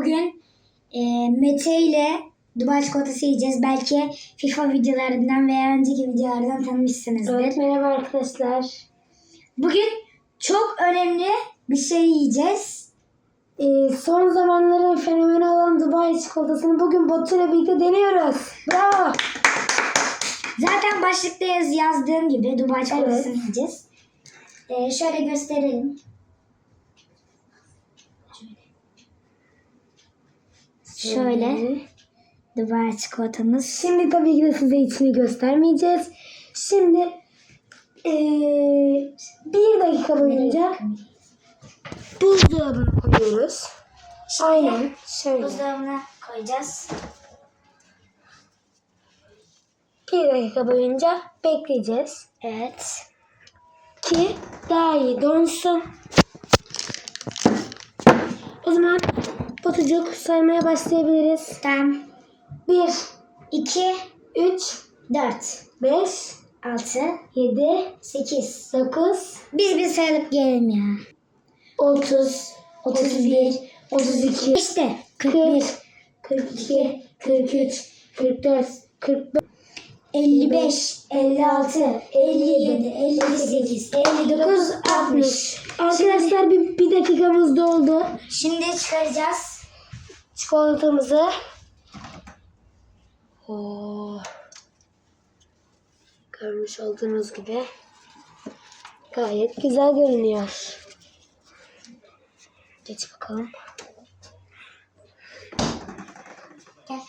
bugün e, Mete ile Dubai çikolatası yiyeceğiz. Belki FIFA videolarından veya önceki videolardan tanımışsınızdır. Evet merhaba arkadaşlar. Bugün çok önemli bir şey yiyeceğiz. Ee, son zamanların fenomeni olan Dubai çikolatasını bugün Batu ile birlikte deniyoruz. Bravo. Zaten başlıkta yaz, yazdığım gibi Dubai çikolatasını Evet. yiyeceğiz. E, şöyle gösterelim. Şöyle Dubai çikolatamız. Şimdi tabii ki de size içini göstermeyeceğiz. Şimdi ee, bir dakika boyunca buzdolabına koyuyoruz. Aynen şöyle. Buzdolabına koyacağız. Bir dakika boyunca bekleyeceğiz Evet. ki daha iyi donsun. O zaman Batucuk saymaya başlayabiliriz. Tamam. 1, 2, 3, 4, 5, 6, 7, 8. 9, Biz bir sayılıp gelelim ya. 30, 31, 32, İşte 41, 41, 42, 43, 44, 45, 55, 56, 57, 58, 59, 60. Arkadaşlar bir, bir dakikamız doldu. Şimdi çıkaracağız. Çikolatamızı. Oo. Görmüş olduğunuz gibi gayet güzel görünüyor. Geç bakalım. Gel.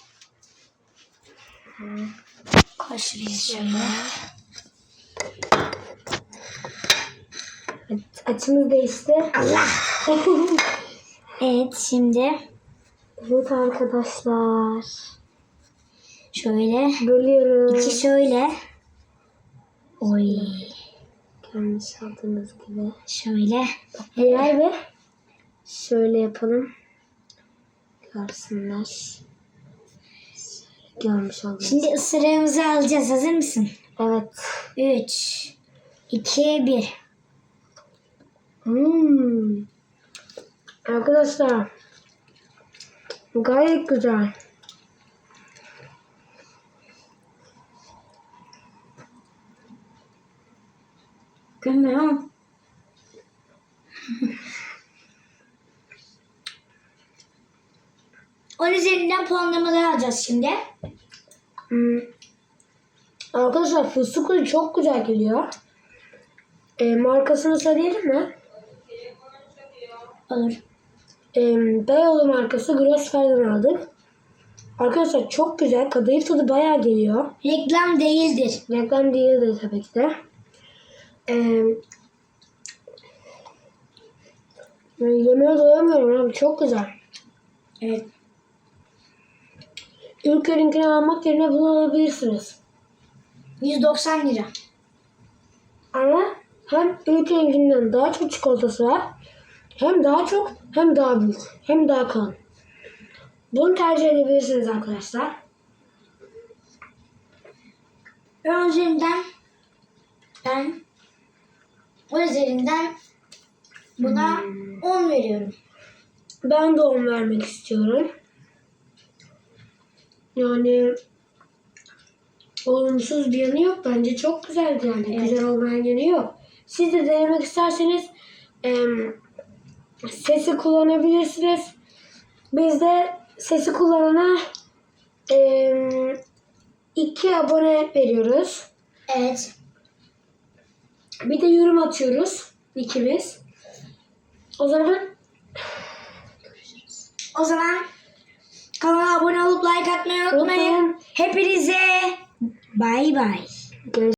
Koy şuraya şöyle. Açımız değişti. Allah. Evet şimdi Evet arkadaşlar. şöyle. Bölüyorum. iki şöyle. Oy. Görmüş olduğunuz gibi. Şöyle. Eğer ve şöyle yapalım. Görsünler. Görmüş olduğunuz Şimdi ısırığımızı alacağız. Hazır mısın? Evet. 3, 2, 1. Hmm. Arkadaşlar. Gayet güzel. Ama. On üzerinden puanlamaları alacağız şimdi. Hmm. Arkadaşlar fıstıklı çok güzel geliyor. E, markasını söyleyelim mi? Olur. E, Beyoğlu markası Grossfer'den aldık. Arkadaşlar çok güzel. Kadayıf tadı bayağı geliyor. Reklam değildir. Reklam değildi tabii ki de. Ee, yemeğe doyamıyorum abi. Çok güzel. Evet. Ülker'inkini almak yerine bunu alabilirsiniz. 190 lira. Ama hem Ülker'inkinden daha çok çikolatası var. Hem daha çok hem daha büyük. Hem daha kalın. Bunu tercih edebilirsiniz arkadaşlar. Ben üzerinden ben o üzerinden buna 10 veriyorum. Ben de 10 vermek istiyorum. Yani olumsuz bir yanı yok. Bence çok güzeldi yani. Evet. Güzel olmayan yanı yok. Siz de denemek isterseniz em, sesi kullanabilirsiniz. Biz de sesi kullanana em, iki abone veriyoruz. Evet. Bir de yorum atıyoruz ikimiz. O zaman O zaman kanala abone olup like atmayı unutmayın. Unutmayın. Hepinize bay bay. görüşürüz.